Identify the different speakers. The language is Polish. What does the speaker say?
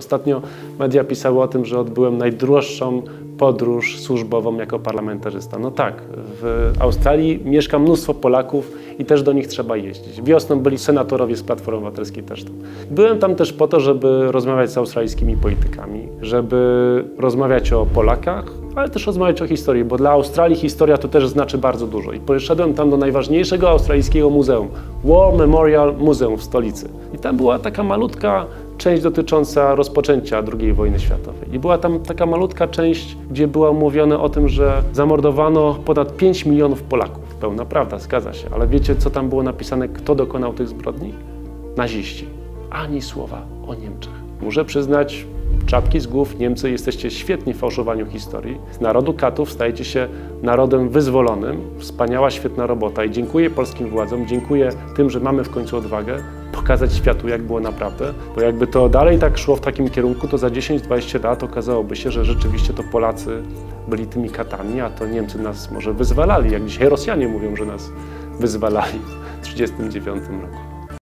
Speaker 1: Ostatnio media pisały o tym, że odbyłem najdroższą podróż służbową jako parlamentarzysta. No tak, w Australii mieszka mnóstwo Polaków i też do nich trzeba jeździć. Wiosną byli senatorowie z Platformy Obywatelskiej też tam. Byłem tam też po to, żeby rozmawiać z australijskimi politykami, żeby rozmawiać o Polakach, ale też rozmawiać o historii, bo dla Australii historia to też znaczy bardzo dużo. I poszedłem tam do najważniejszego australijskiego muzeum, War Memorial Museum w stolicy. I tam była taka malutka część dotycząca rozpoczęcia II wojny światowej. I była tam taka malutka część, gdzie było mówione o tym, że zamordowano ponad 5 milionów Polaków. Pełna prawda, zgadza się. Ale wiecie, co tam było napisane, kto dokonał tych zbrodni? Naziści. Ani słowa o Niemczech. Muszę przyznać, czapki z głów, Niemcy jesteście świetni w fałszowaniu historii. Z narodu katów stajecie się narodem wyzwolonym. Wspaniała, świetna robota i dziękuję polskim władzom, dziękuję tym, że mamy w końcu odwagę pokazać światu, jak było naprawdę, bo jakby to dalej tak szło w takim kierunku, to za 10-20 lat okazałoby się, że rzeczywiście to Polacy byli tymi katami, a to Niemcy nas może wyzwalali, jak dzisiaj Rosjanie mówią, że nas wyzwalali w 1939 roku.